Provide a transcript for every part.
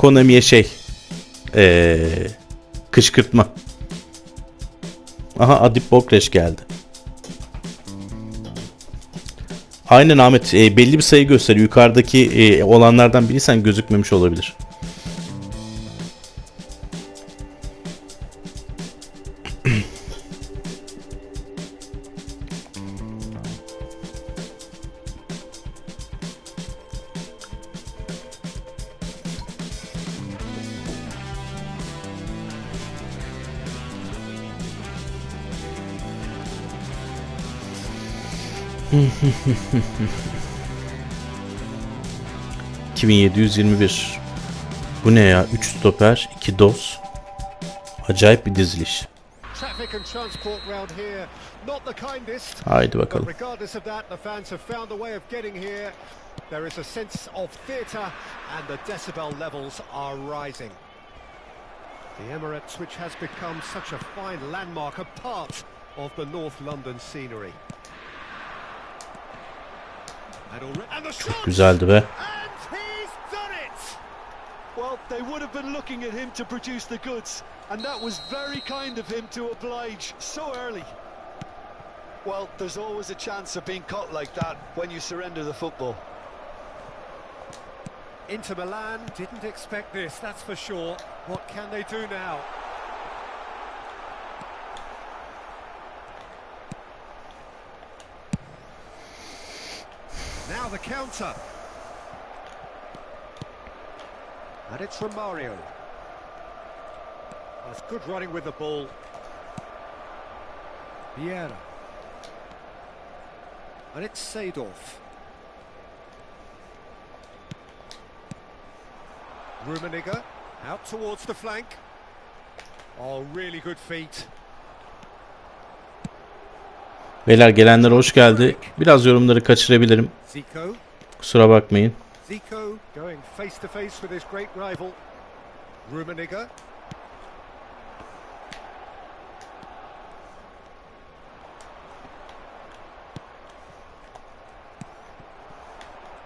Konami'ye şey ee, kışkırtma. Aha Adip Bokreş geldi. Aynen Ahmet e, belli bir sayı gösteriyor. Yukarıdaki e, olanlardan biri sen gözükmemiş olabilir. ...2721... Bu ne ya? 3 stoper, 2 dos... Acayip bir diziliş. Haydi bakalım. There is a sense of theatre, and the decibel levels are rising. The Emirates, which has become such a fine landmark, a part of the North London scenery. And, already, and the shot! Güzeldi be. And he's done it! Well, they would have been looking at him to produce the goods, and that was very kind of him to oblige so early. Well, there's always a chance of being caught like that when you surrender the football. Inter Milan didn't expect this, that's for sure. What can they do now? The counter. And it's from Mario. That's good running with the ball. Vieira. And it's Seedorf. Rummenigge out towards the flank. Oh, really good feet. Beyler gelenler hoş geldi. Biraz yorumları kaçırabilirim. Kusura bakmayın.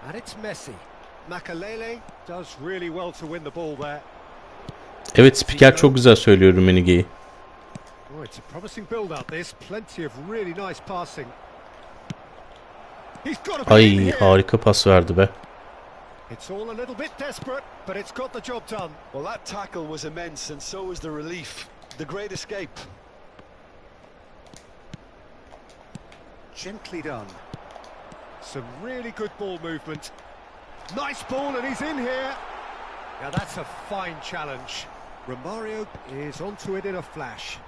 And it's Messi. Makalele does really well to win the ball there. Evet spiker çok güzel söylüyor Rummenigge'yi. It's a promising build-up. This plenty of really nice passing. He's got to be Ay harika pas verdi be. It's all a little bit desperate, but it's got the job done. Well, that tackle was immense, and so was the relief. The great escape. Gently done. Some really good ball movement. Nice ball, and he's in here. Now that's a fine challenge. Romario is onto it in a flash.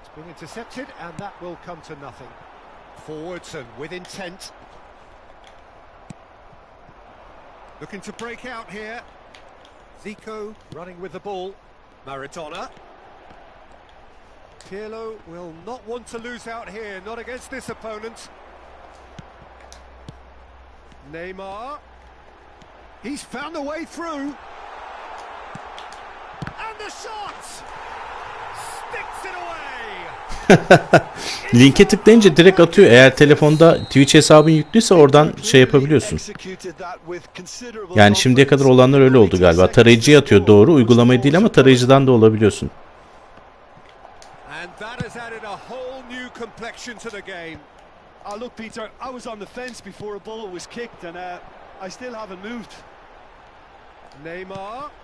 It's been intercepted, and that will come to nothing. Forwards and with intent. Looking to break out here. Zico running with the ball. Maradona. Pirlo will not want to lose out here, not against this opponent. Neymar. He's found a way through. And the shot! Linke tıklayınca direkt atıyor. Eğer telefonda Twitch hesabın yüklüyse oradan şey yapabiliyorsun. Yani şimdiye kadar olanlar öyle oldu galiba. Tarayıcıya atıyor doğru. Uygulamayı değil ama tarayıcıdan da olabiliyorsun. Ah, uh. Neymar.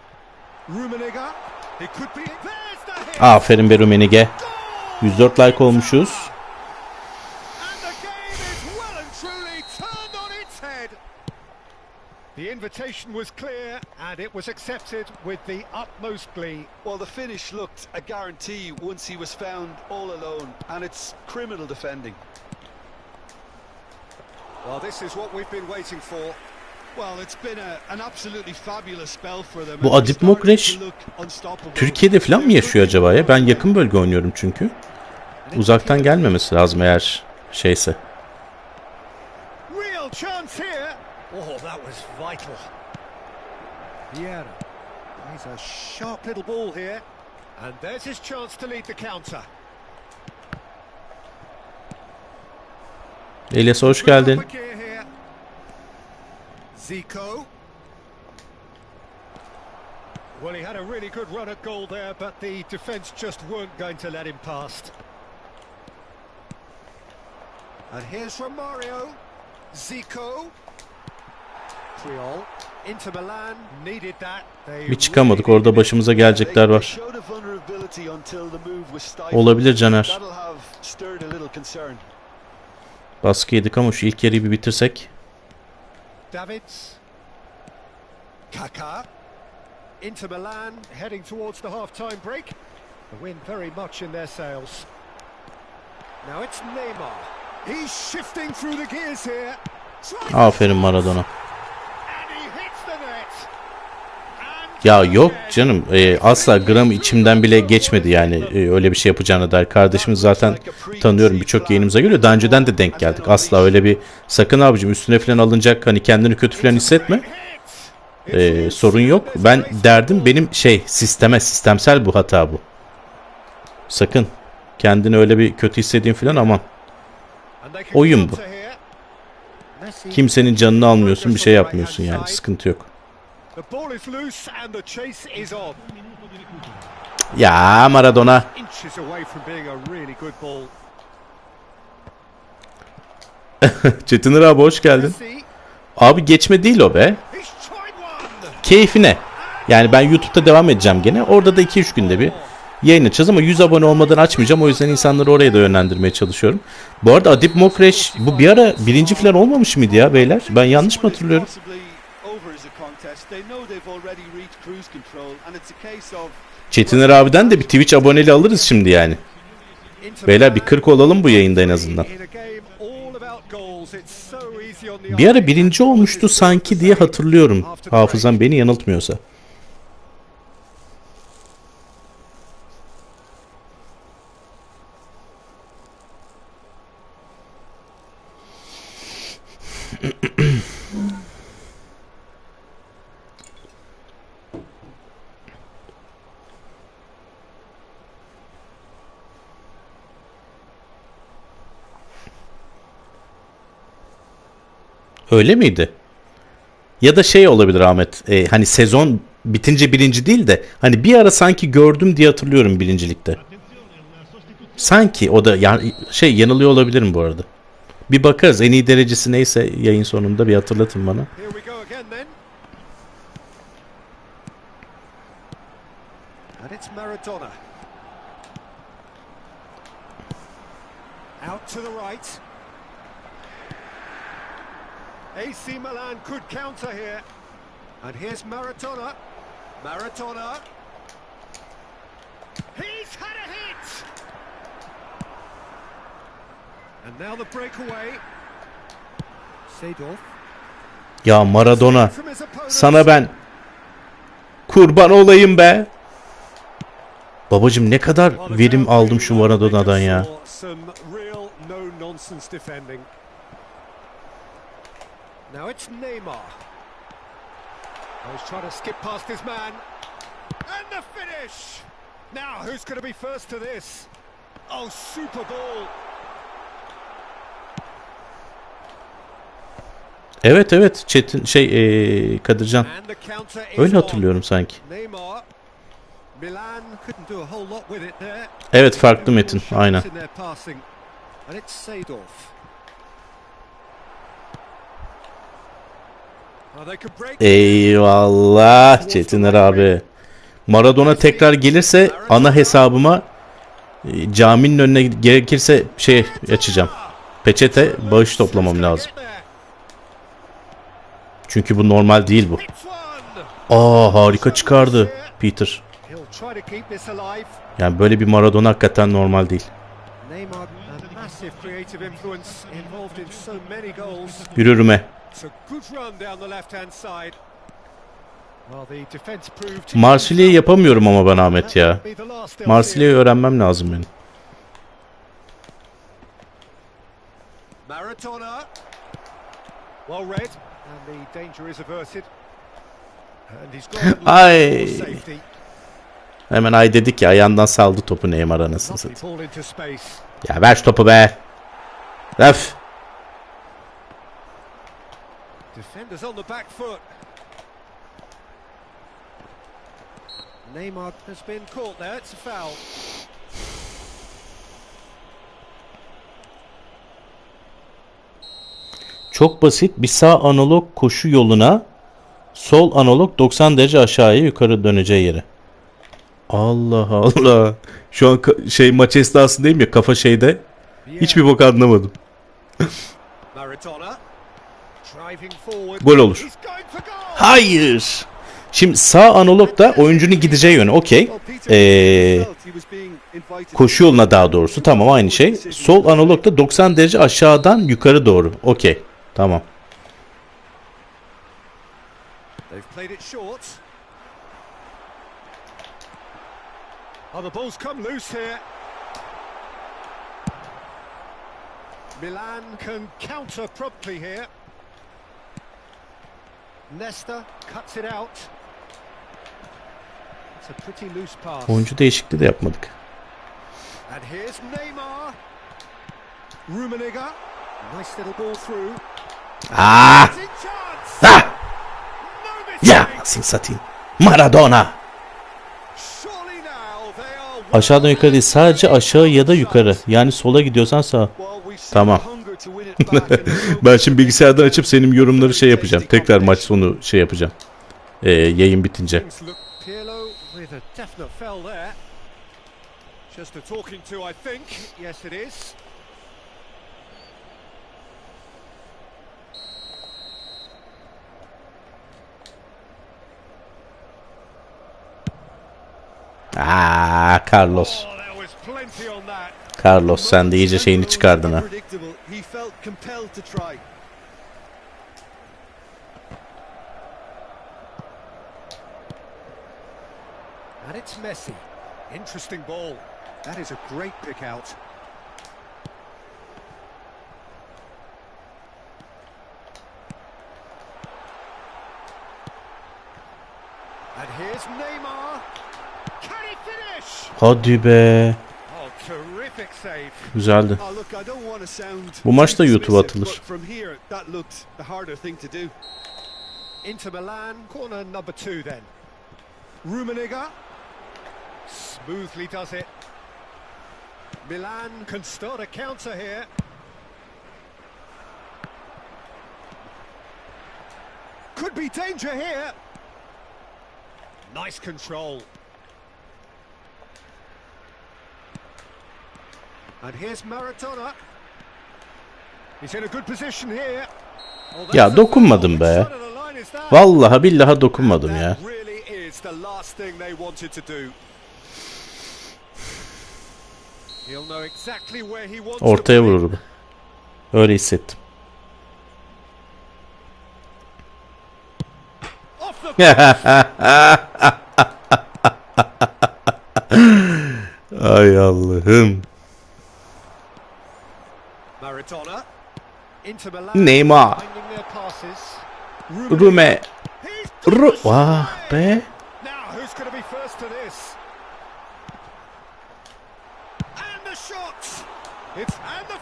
Aferin be Rummenigge. 104 like olmuşuz. The game is well and truly turned on its head. The invitation was clear and it was accepted with the utmost glee. Well, the finish looked a guarantee once he was found all alone, and it's criminal defending. Well, this is what we've been waiting for. Well, it's been a, an absolutely fabulous spell for them. Bu Adip Mokreş Türkiye'de falan mı yaşıyor acaba ya? Ben yakın bölge oynuyorum çünkü. Uzaktan gelmemesi lazım eğer şeyse. Real chance here. Oh, that was vital. Vieira. He's a sharp little ball here. And there's his chance to lead the counter. Elias hoş geldin. Up a gear here. Zico. Well, he had a really good run at goal there, but the defence just weren't going to let him past. And here's from Mario. Zico. Creole. Inter Milan needed that. Bir çıkamadık. Orada başımıza gelecekler var. Olabilir Caner. Baskı yedik ama şu ilk yarıyı bir bitirsek. Davids. Kaká. Inter Milan heading towards the half-time break. The win very much in their sails. Now it's Neymar. He's shifting through the gears here. Ah, Aferin Maradona. Ya yok canım e, asla gram içimden bile geçmedi yani e, öyle bir şey yapacağına dair. Kardeşimiz zaten tanıyorum birçok yayınımıza geliyor. Daha önceden de denk geldik. Asla öyle bir sakın abicim üstüne falan alınacak hani kendini kötü falan hissetme. E, sorun yok. Ben derdim benim şey sisteme sistemsel bu hata bu. Sakın kendini öyle bir kötü hissettiğin falan aman. Oyun bu. Kimsenin canını almıyorsun bir şey yapmıyorsun yani sıkıntı yok. Ya Maradona. Çetinir abi hoş geldin. Abi geçme değil o be. Keyfine. Yani ben YouTube'da devam edeceğim gene. Orada da 2-3 günde bir yayın açacağız ama 100 abone olmadan açmayacağım. O yüzden insanları oraya da yönlendirmeye çalışıyorum. Bu arada Adip Mokreş bu bir ara birinci falan olmamış mıydı ya beyler? Ben yanlış mı hatırlıyorum? Çetiner abiden de bir Twitch aboneli alırız şimdi yani. Beyler bir Milan 40 olalım bu yayında en azından. Bir ara birinci olmuştu sanki diye hatırlıyorum. Hafızam beni yanıltmıyorsa. Öyle miydi? Ya da şey olabilir Ahmet. e, hani sezon bitince birinci değil de hani bir ara sanki gördüm diye hatırlıyorum birincilikte. Sanki o da ya, şey yanılıyor olabilirim bu arada. Bir bakarız en iyi derecesi neyse yayın sonunda bir hatırlatın bana. Out to the right. AC Milan could counter here. And here's Maradona. Maradona. He's had a hit! And now the breakaway. Seedorf. Ya Maradona sana ben kurban olayım be. Babacım ne kadar verim aldım şu Maradona'dan ya. Now it's Neymar. Oh, he's trying to skip past his man. And the finish! Now, who's going to be first to this? Oh, super ball. Evet evet Çetin şey e, Kadircan. Öyle hatırlıyorum sanki. Evet farklı Metin aynen. In their passing. And it's Seedorf. Oh, they could break Eyvallah Çetiner abi. Maradona tekrar gelirse ana hesabıma e, caminin önüne gerekirse şey açacağım. Peçete bağış toplamam lazım. Çünkü bu normal değil bu. Aa harika çıkardı Peter. Yani böyle bir Maradona hakikaten normal değil. Yürürüme. It's a good run down the left-hand side. Well, the defense proved. Marsilya'yı yapamıyorum ama ben Ahmet ya. Marsilya'yı öğrenmem lazım benim. Maradona. Well read, and the danger is averted. And he's got a Ay. Hemen ay dedik ya ayağından saldı topu Neymar anasını satayım. Ya ver şu topu be. Ref. Defenders on the back foot. Neymar has been caught there. It's a foul. Çok basit bir sağ analog koşu yoluna sol analog 90 derece aşağıya yukarı döneceği yere. Allah Allah. Şu an ka- şey maç esnasındayım ya kafa şeyde. Hiçbir bok anlamadım. Gol olur. Hayır. Şimdi sağ analog da oyuncunun gideceği yönü okey. Ee, koşu yoluna daha doğrusu tamam aynı şey. Sol analog da 90 derece aşağıdan yukarı doğru. Okey. Tamam. Oh. Milan can counter promptly here. Nesta cuts it out. It's a pretty loose pass. Oyuncu değişikliği de yapmadık. And here's Neymar. Rummenigge. Nice little ball through. Ah! Mistake. Ya nasıl satayım. Maradona. Aşağıdan yukarı değil sadece aşağı ya da yukarı. Yani sola gidiyorsan sağa. Tamam. Ben şimdi bilgisayardan açıp senin yorumları şey yapacağım. Tekrar maç sonu şey yapacağım. Ee, yayın bitince. Aa, Carlos. On that. Carlos sen de iyice şeyini çıkardın ha. He felt compelled to try. And it's Messi. Interesting ball. That is a great pick out. And here's Neymar. Can he finish? Hadi be. Oh, terrific save. Güzeldi. Oh, look, I don't want to sound Bu maç da too YouTube'a atılır. but From here, that looked the harder thing to do. Inter Milan, corner number two then. Rummenigge smoothly does it. Milan can start a counter here. Could be danger here. Nice control. And here's Maradona. Ya a- dokunmadım be. Vallahi billahi dokunmadım ya. Ortaya vurur bu. Öyle hissettim. Ay Allah'ım. Maradona. Neymar. Rume. Ru Vah be.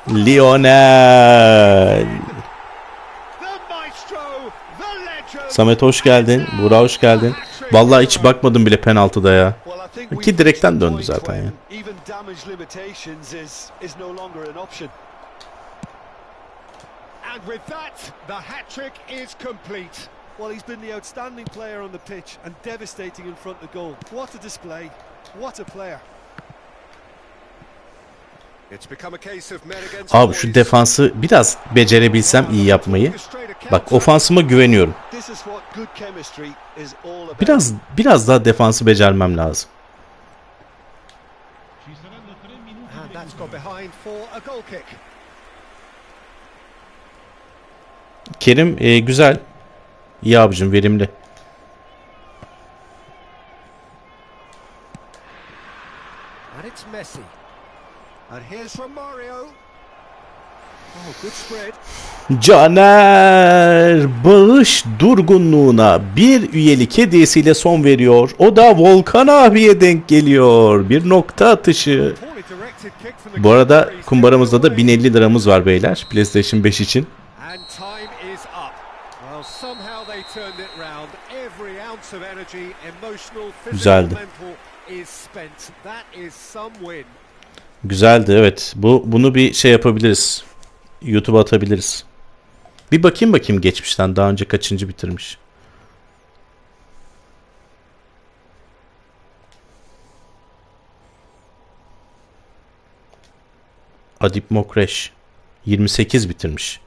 Lionel. Samet hoş geldin. Burak hoş geldin. Vallahi hiç bakmadım bile penaltıda ya. Ki direkten döndü zaten ya. And with that, the hat trick is complete. Well, he's been the outstanding player on the pitch and devastating in front of goal. What a display! What a player! It's become a case of men against Abi şu defansı biraz becerebilsem iyi yapmayı. Bak ofansıma güveniyorum. Biraz biraz daha defansı becermem lazım. And that's got behind for a goal kick. Kerim e, güzel. İyi abicim verimli. Oh. Caner bağış durgunluğuna bir üyelik hediyesiyle son veriyor. O da Volkan abiye denk geliyor. Bir nokta atışı. Bu arada kumbaramızda da taken away. 1050 liramız var beyler. PlayStation 5 için. And time is up. Well, somehow they turned it round. Every ounce of energy, emotional, physical, Güzeldi. mental is spent. That is some win. Güzeldi evet. Bu bunu bir şey yapabiliriz. YouTube'a atabiliriz. Bir bakayım bakayım geçmişten daha önce kaçıncı bitirmiş. Adip Mokreş 28 bitirmiş.